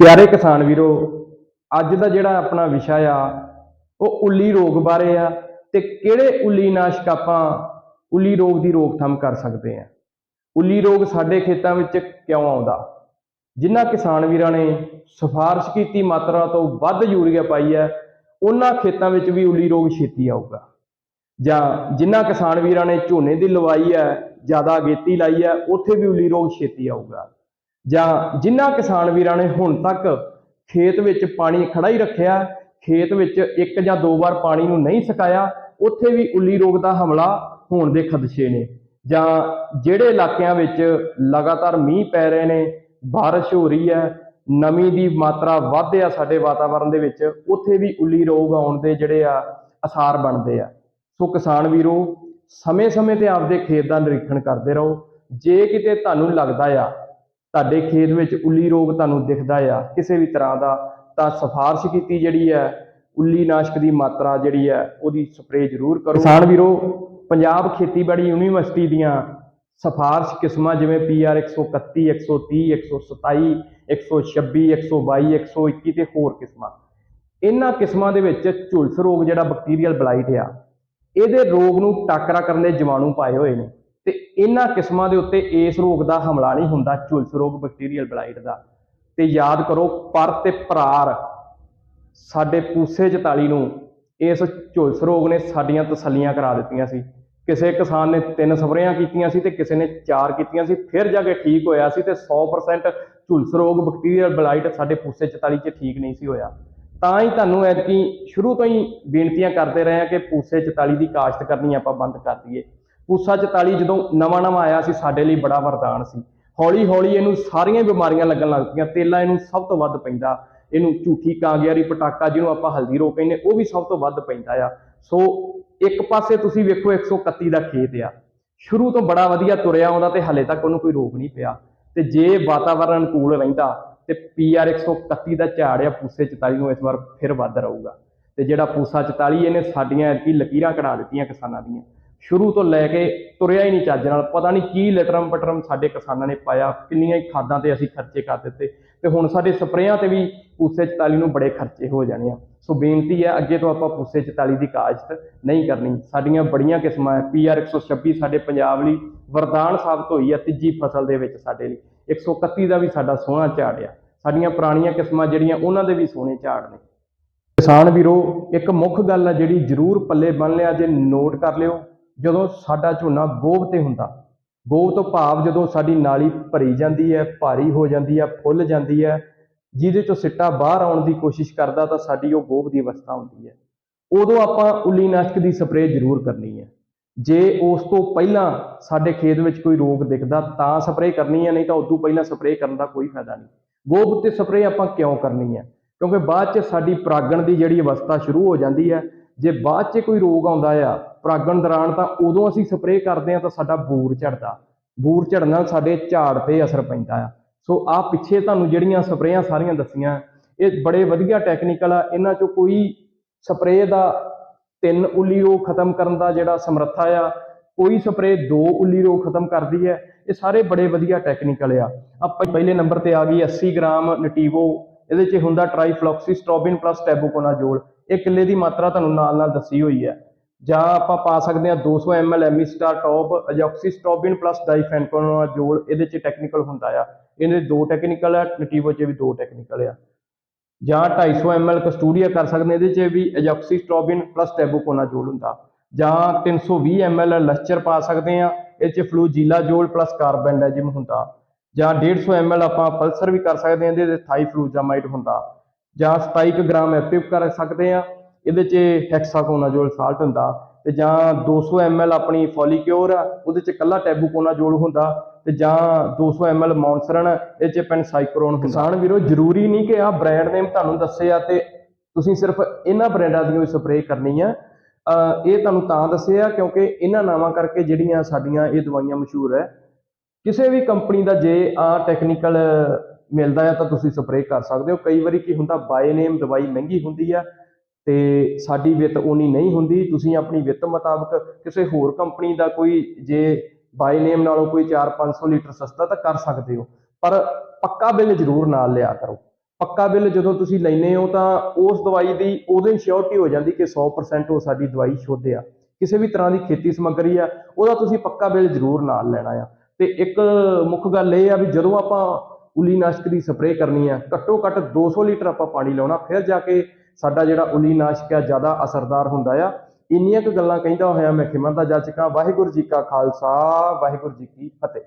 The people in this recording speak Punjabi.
ਪਿਆਰੇ ਕਿਸਾਨ ਵੀਰੋ, ਅੱਜ ਦਾ ਜਿਹੜਾ ਆਪਣਾ ਵਿਸ਼ਾ ਆ, ਉਹ ਉੱਲੀ ਰੋਗ ਬਾਰੇ ਆ ਤੇ ਕਿਹੜੇ ਉੱਲੀ ਨਾਸ਼ਕ ਆਪਾਂ ਉੱਲੀ ਰੋਗ ਦੀ ਰੋਕਥਾਮ ਕਰ ਸਕਦੇ ਆ? ਉੱਲੀ ਰੋਗ ਸਾਡੇ ਖੇਤਾਂ ਵਿੱਚ ਕਿਉਂ ਆਉਂਦਾ? ਜਿਨ੍ਹਾਂ ਕਿਸਾਨ ਵੀਰਾਂ ਨੇ ਸਿਫਾਰਿਸ਼ ਕੀਤੀ, ਮਾਤਰਾ ਤੋਂ ਵੱਧ ਯੂਰੀਆ ਪਾਈ ਹੈ, ਉਹਨਾਂ ਖੇਤਾਂ ਵਿੱਚ ਵੀ ਉੱਲੀ ਰੋਗ ਛੇਤੀ ਆਊਗਾ। ਜਾਂ ਜਿਨ੍ਹਾਂ ਕਿਸਾਨ ਵੀਰਾਂ ਨੇ ਝੋਨੇ ਦੀ ਲਵਾਈ ਹੈ, ਜ਼ਿਆਦਾ ਅਗੇਤੀ ਲਾਈ ਹੈ, ਉੱਥੇ ਵੀ ਉੱਲੀ ਰੋਗ ਛੇਤੀ ਆਊਗਾ। ਜਾਂ ਜਿਨ੍ਹਾਂ ਕਿਸਾਨ ਵੀਰਾਂ ਨੇ ਹੁਣ ਤੱਕ ਖੇਤ ਵਿੱਚ ਪਾਣੀ ਖੜਾ ਹੀ ਰੱਖਿਆ, ਖੇਤ ਵਿੱਚ ਇੱਕ ਜਾਂ ਦੋ ਵਾਰ ਪਾਣੀ ਨੂੰ ਨਹੀਂ ਸਕਾਇਆ, ਉੱਥੇ ਵੀ ਉੱਲੀ ਰੋਗ ਦਾ ਹਮਲਾ ਹੋਣ ਦੇ ਖਦਸ਼ੇ ਨੇ। ਜਾਂ ਜਿਹੜੇ ਇਲਾਕਿਆਂ ਵਿੱਚ ਲਗਾਤਾਰ ਮੀਂਹ ਪੈ ਰਹੇ ਨੇ, ਬਾਰਿਸ਼ ਹੋ ਰਹੀ ਹੈ, ਨਮੀ ਦੀ ਮਾਤਰਾ ਵੱਧ ਆ ਸਾਡੇ ਵਾਤਾਵਰਣ ਦੇ ਵਿੱਚ, ਉੱਥੇ ਵੀ ਉੱਲੀ ਰੋਗ ਆਉਣ ਦੇ ਜਿਹੜੇ ਆ ਅਸਾਰ ਬਣਦੇ ਆ। ਸੋ ਕਿਸਾਨ ਵੀਰੋ, ਸਮੇਂ-ਸਮੇਂ ਤੇ ਆਪਦੇ ਖੇਤ ਦਾ ਨਿਰੀਖਣ ਕਰਦੇ ਰਹੋ। ਜੇ ਕਿਤੇ ਤੁਹਾਨੂੰ ਲੱਗਦਾ ਆ ਤੁਹਾਡੇ ਖੇਤ ਵਿੱਚ ਉੱਲੀ ਰੋਗ ਤੁਹਾਨੂੰ ਦਿਖਦਾ ਆ ਕਿਸੇ ਵੀ ਤਰ੍ਹਾਂ ਦਾ ਤਾਂ ਸਿਫਾਰਿਸ਼ ਕੀਤੀ ਜਿਹੜੀ ਹੈ ਉੱਲੀ ਨਾਸ਼ਕ ਦੀ ਮਾਤਰਾ ਜਿਹੜੀ ਹੈ ਉਹਦੀ ਸਪਰੇਅ ਜ਼ਰੂਰ ਕਰੋ। ਕਿਸਾਨ ਵੀਰੋ ਪੰਜਾਬ ਖੇਤੀਬਾੜੀ ਯੂਨੀਵਰਸਿਟੀ ਦੀਆਂ ਸਿਫਾਰਿਸ਼ ਕਿਸਮਾਂ ਜਿਵੇਂ PR 131 130 127 126 122 121 ਤੇ ਹੋਰ ਕਿਸਮਾਂ। ਇਹਨਾਂ ਕਿਸਮਾਂ ਦੇ ਵਿੱਚ ਝੁਲਸ ਰੋਗ ਜਿਹੜਾ ਬੈਕਟੀਰੀਅਲ ਬਲਾਈਟ ਆ ਇਹਦੇ ਰੋਗ ਨੂੰ ਟਾਕਰਾ ਕਰਨ ਦੇ ਜੀਵਾਣੂ ਪਾਏ ਹੋਏ ਨੇ। ਤੇ ਇਹਨਾਂ ਕਿਸਮਾਂ ਦੇ ਉੱਤੇ ਇਸ ਰੋਗ ਦਾ ਹਮਲਾ ਨਹੀਂ ਹੁੰਦਾ, ਝੁਲਸ ਰੋਗ ਬੈਕਟੀਰੀਅਲ ਬਲਾਈਟ ਦਾ। ਤੇ ਯਾਦ ਕਰੋ, ਪਰ ਤੇ ਪਰਾਰ ਸਾਡੇ ਪੂਸੇ 44 ਨੂੰ ਇਸ ਝੁਲਸ ਰੋਗ ਨੇ ਸਾਡੀਆਂ ਤਸੱਲੀਆਂ ਕਰਾ ਦਿੱਤੀਆਂ ਸੀ। ਕਿਸੇ ਕਿਸਾਨ ਨੇ ਤਿੰਨ ਸਪਰੇਆਂ ਕੀਤੀਆਂ ਸੀ ਤੇ ਕਿਸੇ ਨੇ ਚਾਰ ਕੀਤੀਆਂ ਸੀ, ਫਿਰ ਜਾ ਕੇ ਠੀਕ ਹੋਇਆ ਸੀ ਤੇ 100% ਝੁਲਸ ਰੋਗ ਬੈਕਟੀਰੀਅਲ ਬਲਾਈਟ ਸਾਡੇ ਪੂਸੇ 44 'ਚ ਠੀਕ ਨਹੀਂ ਸੀ ਹੋਇਆ। ਤਾਂ ਹੀ ਤੁਹਾਨੂੰ ਐਤਕੀ ਸ਼ੁਰੂ ਤੋਂ ਹੀ ਬੇਨਤੀਆਂ ਕਰਦੇ ਰਹੇ ਆ ਕਿ ਪੂਸੇ 44 ਦੀ ਕਾਸ਼ਤ ਕਰਨੀ ਆਪਾਂ ਬੰਦ ਕਰ ਦਈਏ। ਪੂਸਾ 44 ਜਦੋਂ ਨਵਾਂ ਨਵਾਂ ਆਇਆ ਸੀ, ਸਾਡੇ ਲਈ ਬੜਾ ਵਰਦਾਨ ਸੀ। ਹੌਲੀ ਹੌਲੀ ਇਹਨੂੰ ਸਾਰੀਆਂ ਬਿਮਾਰੀਆਂ ਲੱਗਣ ਲੱਗ ਪਈਆਂ, ਤੇਲਾ ਇਹਨੂੰ ਸਭ ਤੋਂ ਵੱਧ ਪੈਂਦਾ। ਇਹਨੂੰ ਝੂਠੀ ਕਾਂਗਿਆਰੀ ਪਟਾਕਾ ਜਿਹਨੂੰ ਆਪਾਂ ਹਲਦੀ ਰੋ ਕਹਿੰਦੇ ਉਹ ਵੀ ਸਭ ਤੋਂ ਵੱਧ ਪੈਂਦਾ ਆ। ਸੋ ਇੱਕ ਪਾਸੇ ਤੁਸੀਂ ਵੇਖੋ 131 ਦਾ ਖੇਤ ਆ। ਸ਼ੁਰੂ ਤੋਂ ਬੜਾ ਵਧੀਆ ਤੁਰਿਆ ਆਉਂਦਾ ਤੇ ਹਲੇ ਤੱਕ ਉਹਨੂੰ ਕੋਈ ਰੋਗ ਨਹੀਂ ਪਿਆ। ਤੇ ਜੇ ਵਾਤਾਵਰਣ ਅਨੁਕੂਲ ਰਹਿੰਦਾ ਤੇ PR 131 ਦਾ ਝਾੜ ਆ, ਪੂਸੇ 44 ਨੂੰ ਇਸ ਵਾਰ ਫਿਰ ਵੱਧ ਰਹੂਗਾ। ਤੇ ਜਿਹੜਾ ਪੂਸਾ 44 ਇਹਨੇ ਸਾਡੀਆਂ ਐਤਕੀ ਲਕੀਰਾਂ ਕਢਾ ਦਿੱਤੀਆਂ ਕਿਸਾਨਾਂ ਦੀਆਂ। ਸ਼ੁਰੂ ਤੋਂ ਲੈ ਕੇ ਤੁਰਿਆ ਹੀ ਨਹੀਂ ਚੱਜ ਨਾਲ। ਪਤਾ ਨਹੀਂ ਕੀ ਲਟਰਮ ਪਟਰਮ ਸਾਡੇ ਕਿਸਾਨਾਂ ਨੇ ਪਾਇਆ, ਕਿੰਨੀਆਂ ਹੀ ਖਾਦਾਂ ਤੇ ਅਸੀਂ ਖਰਚੇ ਕਰ ਦਿੱਤੇ। ਤੇ ਹੁਣ ਸਾਡੇ ਸਪਰੇਆਂ ਤੇ ਵੀ ਪੂਸੇ 44 ਨੂੰ ਬੜੇ ਖਰਚੇ ਹੋ ਜਾਣੇ ਆ। ਸੋ ਬੇਨਤੀ ਹੈ, ਅੱਗੇ ਤੋਂ ਆਪਾਂ ਪੂਸੇ 44 ਦੀ ਕਾਸ਼ਤ ਨਹੀਂ ਕਰਨੀ। ਸਾਡੀਆਂ ਬੜੀਆਂ ਕਿਸਮਾਂ ਹੈ। PR 126 ਸਾਡੇ ਪੰਜਾਬ ਲਈ ਵਰਦਾਨ ਸਾਬਤ ਹੋਈ ਹੈ ਤੀਜੀ ਫਸਲ ਦੇ ਵਿੱਚ ਸਾਡੇ ਲਈ। 131 ਦਾ ਵੀ ਸਾਡਾ ਸੋਹਣਾ ਝਾੜ ਆ। ਸਾਡੀਆਂ ਪੁਰਾਣੀਆਂ ਕਿਸਮਾਂ ਜਿਹੜੀਆਂ ਉਹਨਾਂ ਦੇ ਵੀ ਸੋਹਣੇ ਝਾੜ ਨੇ। ਕਿਸਾਨ ਵੀਰੋ, ਇੱਕ ਮੁੱਖ ਗੱਲ ਆ ਜਿਹੜੀ ਜ਼ਰੂਰ ਪੱਲੇ ਬੰਨ ਲਿਆ। ਜੇ ਨੋਟ ਕਰ ਲਿਓ ਜਦੋਂ ਸਾਡਾ ਝੋਨਾ ਗੋਭ ਤੇ ਹੁੰਦਾ ਗੋਭ ਤੋਂ ਭਾਵ ਜਦੋਂ ਸਾਡੀ ਨਾਲੀ ਭਰੀ ਜਾਂਦੀ ਹੈ, ਭਾਰੀ ਹੋ ਜਾਂਦੀ ਹੈ, ਫੁੱਲ ਜਾਂਦੀ ਹੈ, ਜਿਹਦੇ ਚੋਂ ਸਿੱਟਾ ਬਾਹਰ ਆਉਣ ਦੀ ਕੋਸ਼ਿਸ਼ ਕਰਦਾ ਤਾਂ ਸਾਡੀ ਉਹ ਗੋਭ ਦੀ ਅਵਸਥਾ ਹੁੰਦੀ ਹੈ। ਉਦੋਂ ਆਪਾਂ ਉੱਲੀਨਾਸ਼ਕ ਦੀ ਸਪਰੇਅ ਜ਼ਰੂਰ ਕਰਨੀ ਹੈ। ਜੇ ਉਸ ਤੋਂ ਪਹਿਲਾਂ ਸਾਡੇ ਖੇਤ ਵਿੱਚ ਕੋਈ ਰੋਗ ਦਿਖਦਾ ਤਾਂ ਸਪਰੇਅ ਕਰਨੀ ਹੈ, ਨਹੀਂ ਤਾਂ ਉਦੋਂ ਪਹਿਲਾਂ ਸਪਰੇਅ ਕਰਨ ਦਾ ਕੋਈ ਫਾਇਦਾ ਨਹੀਂ। ਗੋਭ 'ਤੇ ਸਪਰੇਅ ਆਪਾਂ ਕਿਉਂ ਕਰਨੀ ਹੈ? ਕਿਉਂਕਿ ਬਾਅਦ 'ਚ ਸਾਡੀ ਪਰਾਗਣ ਦੀ ਜਿਹੜੀ ਅਵਸਥਾ ਸ਼ੁਰੂ ਹੋ ਜਾਂਦੀ ਹੈ ਜੇ ਬਾਅਦ 'ਚ ਕੋਈ ਰੋਗ ਆਉਂਦਾ ਆ, ਪਰਾਗਣ ਦੌਰਾਨ ਤਾਂ ਉਦੋਂ ਅਸੀਂ ਸਪਰੇਅ ਕਰਦੇ ਆ ਤਾਂ ਸਾਡਾ ਬੂਰ ਝੜਦਾ। ਬੂਰ ਝੜਨ ਨਾਲ ਸਾਡੇ ਝਾੜ ਤੇ ਅਸਰ ਪੈਂਦਾ ਆ। ਸੋ ਆ ਪਿੱਛੇ ਤੁਹਾਨੂੰ ਜਿਹੜੀਆਂ ਸਪਰੇਆਂ ਸਾਰੀਆਂ ਦੱਸੀਆਂ, ਇਹ ਬੜੇ ਵਧੀਆ ਟੈਕਨੀਕਲ ਆ। ਇਹਨਾਂ 'ਚੋਂ ਕੋਈ ਸਪਰੇਅ ਦਾ ਤਿੰਨ ਉੱਲੀ ਰੋਗ ਖਤਮ ਕਰਨ ਦਾ ਜਿਹੜਾ ਸਮਰੱਥਾ ਆ, ਕੋਈ ਸਪਰੇਅ ਦੋ ਉੱਲੀ ਰੋਗ ਖਤਮ ਕਰਦੀ ਹੈ। ਇਹ ਸਾਰੇ ਬੜੇ ਵਧੀਆ ਟੈਕਨੀਕਲ ਆ। ਆਪਾਂ ਪਹਿਲੇ ਨੰਬਰ ਤੇ ਆ ਗਈ 80 ਗ੍ਰਾਮ ਨਟੀਵੋ ਇਹਦੇ 'ਚ ਹੁੰਦਾ ਟ੍ਰਾਈਫਲੋਕਸੀਸਟ੍ਰੋਬਿਨ ਪਲੱਸ ਟੈਬੂਕੋਨਾਜ਼ੋਲ ਇਹ ਕਿੱਲੇ ਦੀ ਮਾਤਰਾ ਤੁਹਾਨੂੰ ਨਾਲ ਨਾਲ ਦੱਸੀ ਹੋਈ ਹੈ। ਜਾਂ ਆਪਾਂ ਪਾ ਸਕਦੇ ਹਾਂ 200 ml Amistar top azoxystrobin plus difenoconazole ਇਹਦੇ 'ਚ ਟੈਕਨੀਕਲ ਹੁੰਦਾ ਆ। ਇਹਦੇ ਦੋ ਟੈਕਨੀਕਲ ਆ, ਨਟੀਵੋ 'ਚ ਵੀ ਦੋ ਟੈਕਨੀਕਲ ਆ। ਜਾਂ 250 ml ਕਸਟੂਡੀਆ ਕਰ ਸਕਦੇ ਇਹਦੇ 'ਚ ਵੀ ਅਜੋਕਸੀਸਟ੍ਰੋਬਿਨ ਪਲੱਸ ਟੈਬੂਕੋਨਾਜ਼ੋਲ ਹੁੰਦਾ। ਜਾਂ 320 ml ਲਸਚਰ ਪਾ ਸਕਦੇ ਆ ਇਹ 'ਚ ਫਲੂਜੀਲਾਜੋਲ ਪਲੱਸ ਕਾਰਬੈਂਡਾਜਿਮ ਹੁੰਦਾ। ਜਾਂ 150 ml ਆਪਾਂ ਪਲਸਰ ਵੀ ਕਰ ਸਕਦੇ ਹਾਂ, ਇਹਦੇ 'ਚ ਥਾਈਫਲੂਜਾਮਾਈਡ ਹੁੰਦਾ। ਜਾਂ 27 ਗ੍ਰਾਮ ਐਪਿਵ ਕਰ ਸਕਦੇ ਆ ਇਹਦੇ 'ਚ ਹੈਕਸਾਕੋਨਾਜ਼ੋਲ ਸਾਲਟ ਹੁੰਦਾ। ਤੇ ਜਾਂ 200 ml ਆਪਣੀ ਫੋਲੀਕਿਓਰ ਆ, ਉਹਦੇ 'ਚ ਕੱਲਾ ਟੈਬੂਕੋਨਾਜ਼ੋਲ ਹੁੰਦਾ। ਤੇ ਜਾਂ 200 ml ਮੌਨਸਰਨ ਇਹ 'ਚ ਪੈਨਸਾਈਕਰੋਨ ਕਿਸਾਨ ਵੀਰੋ, ਜ਼ਰੂਰੀ ਨਹੀਂ ਕਿ ਆਹ ਬ੍ਰਾਂਡ ਨੇਮ ਤੁਹਾਨੂੰ ਦੱਸੇ ਆ ਤੇ ਤੁਸੀਂ ਸਿਰਫ ਇਹਨਾਂ ਬ੍ਰਾਂਡਾਂ ਦੀ ਸਪਰੇਅ ਕਰਨੀ ਆ। ਇਹ ਤੁਹਾਨੂੰ ਤਾਂ ਦੱਸਿਆ ਕਿਉਂਕਿ ਇਹਨਾਂ ਨਾਵਾਂ ਕਰਕੇ ਜਿਹੜੀਆਂ ਸਾਡੀਆਂ ਇਹ ਦਵਾਈਆਂ ਮਸ਼ਹੂਰ ਹੈ ਕਿਸੇ ਵੀ ਕੰਪਨੀ ਦਾ ਜੇ ਆ ਟੈਕਨੀਕਲ ਮਿਲਦਾ ਹੈ ਤਾਂ ਤੁਸੀਂ ਸਪਰੇਅ ਕਰ ਸਕਦੇ ਹੋ। ਕਈ ਵਾਰੀ ਕੀ ਹੁੰਦਾ ਬਾਏ ਨੇਮ ਦਵਾਈ ਮਹਿੰਗੀ ਹੁੰਦੀ ਆ ਤੇ ਸਾਡੀ ਵਿੱਤ ਉਨੀ ਨਹੀਂ ਹੁੰਦੀ। ਤੁਸੀਂ ਆਪਣੀ ਵਿੱਤ ਮੁਤਾਬਕ ਕਿਸੇ ਹੋਰ ਕੰਪਨੀ ਦਾ ਕੋਈ ਜੇ ਬਾਈ ਨੇਮ ਨਾਲੋਂ ਕੋਈ 4-500 ਲੀਟਰ ਸਸਤਾ ਤਾਂ ਕਰ ਸਕਦੇ ਹੋ। ਪਰ ਪੱਕਾ ਬਿੱਲ ਜ਼ਰੂਰ ਨਾਲ ਲਿਆ ਕਰੋ। ਪੱਕਾ ਬਿੱਲ ਜਦੋਂ ਤੁਸੀਂ ਲੈਨੇ ਹੋ ਤਾਂ ਉਸ ਦਵਾਈ ਦੀ ਉਦੋਂ ਹੀ ਸ਼ੋਰਟੀ ਹੋ ਜਾਂਦੀ ਕਿ 100% ਉਹ ਸਾਡੀ ਦਵਾਈ ਸ਼ੁੱਧ ਆ। ਕਿਸੇ ਵੀ ਤਰ੍ਹਾਂ ਦੀ ਖੇਤੀ ਸਮੱਗਰੀ ਆ, ਉਹਦਾ ਤੁਸੀਂ ਪੱਕਾ ਬਿੱਲ ਜ਼ਰੂਰ ਨਾਲ ਲੈਣਾ ਆ। ਤੇ ਇੱਕ ਮੁੱਖ ਗੱਲ ਇਹ ਆ ਵੀ ਜਦੋਂ ਆਪਾਂ ਉਲੀਨਾਸ਼ਕ ਦੀ ਸਪਰੇਅ ਕਰਨੀ ਆ, ਘੱਟੋ ਘੱਟ 200 ਲੀਟਰ ਆਪਾਂ ਪਾਣੀ ਲਾਉਣਾ, ਫਿਰ ਜਾ ਕੇ ਸਾਡਾ ਜਿਹੜਾ ਉਲੀਨਾਸ਼ਕ ਆ ਜ਼ਿਆਦਾ ਅਸਰਦਾਰ ਹੁੰਦਾ ਆ। ਇੰਨੀਆਂ ਕੁ ਗੱਲਾਂ ਕਹਿੰਦਾ ਹੋਇਆ ਮੈਂ ਖਿਮਾ ਦਾ ਜੱਜ ਕਾ ਵਾਹਿਗੁਰੂ ਜੀ ਕਾ ਖਾਲਸਾ, ਵਾਹਿਗੁਰੂ ਜੀ ਕੀ ਫਤਿਹ।